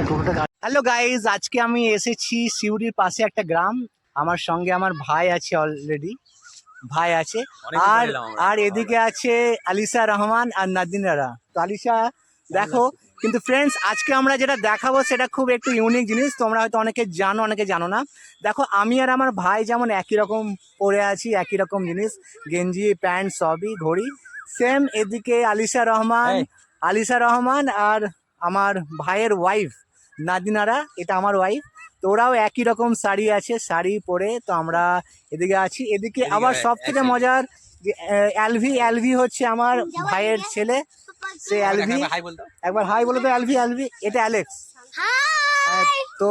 Hello guys আজকে আমি এসেছি সিউড়ির পাশে একটা গ্রাম। আমার সঙ্গে আমার ভাই আছে অলরেডি ভাই আছে। আর আর এদিকে আছে আলিশা রহমান আর নাদিনারা তো আলিশা দেখো কিন্তু ফ্রেন্ডস আজকে আমরা যেটা দেখাবো সেটা খুব একটু ইউনিক জিনিস। তোমরা হয়তো অনেকে জানো অনেকে জানো না। দেখো আমি আর আমার ভাই যেমন একই রকম পরে আছি একই রকম জিনিস। গেঞ্জি প্যান্ট সবই ঘড়ি। সেম এদিকে আলিশা রহমান। আলিশা রহমান আর আমার ভাইয়ের ওয়াইফ নাদিনারা এটা আমার ওয়াইফ তো ওরাও একই রকম শাড়ি আছে শাড়ি পরে তো আমরা এদিকে আছি। এদিকে আবার সব থেকে মজার যে অ্যালভি অ্যালভি হচ্ছে আমার ভাইয়ের ছেলে সে অ্যালভি একবার হাই বলো তো অ্যালভি অ্যালভি এটা অ্যালেক্স আহ, তো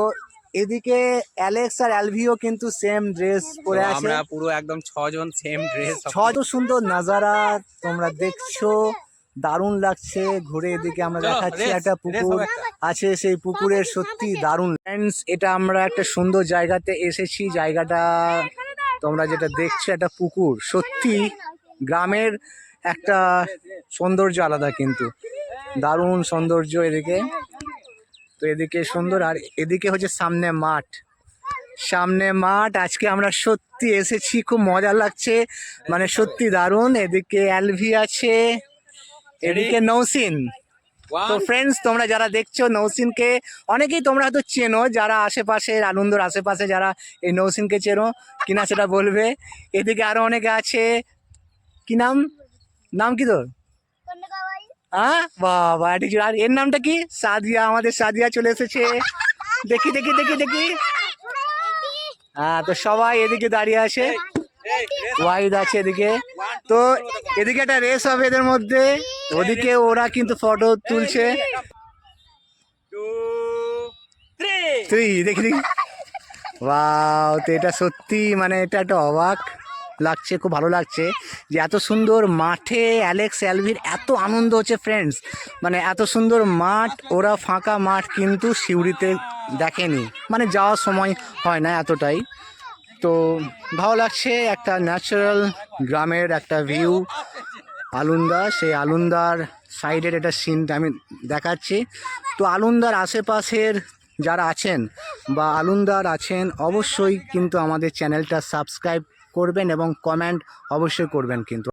এদিকে অ্যালেক্স আর অ্যালভিও কিন্তু সেম ড্রেস পরে আছে। আমরা পুরো একদম ছজন সেম ড্রেস ছত সুন্দর নাজারা তোমরা দেখছ দারুণ লাগছে ঘুরে এদিকে আমরা দেখাচ্ছি একটা পুকুর। একটা। আছে সেই পুকুরের সত্যি দারুণ Friends, এটা আমরা একটা সুন্দর জায়গাতে এসেছি জায়গাটা তোমরা যেটা দেখছ একটা পুকুর। সত্যি গ্রামের একটা সৌন্দর্য আলাদা কিন্তু। দারুণ সৌন্দর্য এদিকে। তো এদিকে সুন্দর আর এদিকে হচ্ছে সামনে মাঠ। সামনে মাঠ আজকে আমরা সত্যি এসেছি খুব মজা লাগছে। মানে সত্যি দারুণ এদিকে অ্যালভি আছে এদিকে নৌসিন। তো ফ্রেন্ডস তোমরা যারা দেখছ নৌসিনকে অনেকেই তোমরা হয়তো চেনো যারা আশেপাশে আনন্দর আশেপাশে যারা এই নৌসিনকে চেনো কিনা সেটা বলবে। এদিকে আরও অনেকে আছে। কি নাম? নাম কি তোর? হ্যাঁ বাবা। আর এর নামটা কি? সাদিয়া আমাদের সাদিয়া চলে এসেছে। দেখি দেখি দেখি দেখি। হ্যাঁ তো সবাই এদিকে দাঁড়িয়ে আছে। ওয়াইদ আছে এদিকে। তো এদিকে একটা রেস হবে এদের মধ্যে। ওদিকে ওরা কিন্তু ফটো তুলছে। তুই দেখি দেখি। ওয়াও তো এটা সত্যি মানে এটা একটা অবাক লাগছে খুব ভালো লাগছে যে এত সুন্দর মাঠে অ্যালেক্স অ্যালভির এত আনন্দ হচ্ছে ফ্রেন্ডস মানে এত সুন্দর মাঠ ওরা ফাঁকা মাঠ কিন্তু সিউড়িতে দেখেনি। মানে যাওয়ার সময় হয় না এতটাই। তো ভালো লাগছে একটা ন্যাচারাল গ্রামের একটা ভিউ আলুন্দা, সেই আলুন্দার সাইডের এটা সিনটা আমি দেখাচ্ছি। তো আলুন্দার আশেপাশের যারা আছেন বা আলুন্দার আছেন, অবশ্যই কিন্তু আমাদের চ্যানেলটা সাবস্ক্রাইব করবেন এবং কমেন্ট অবশ্যই করবেন কিন্তু।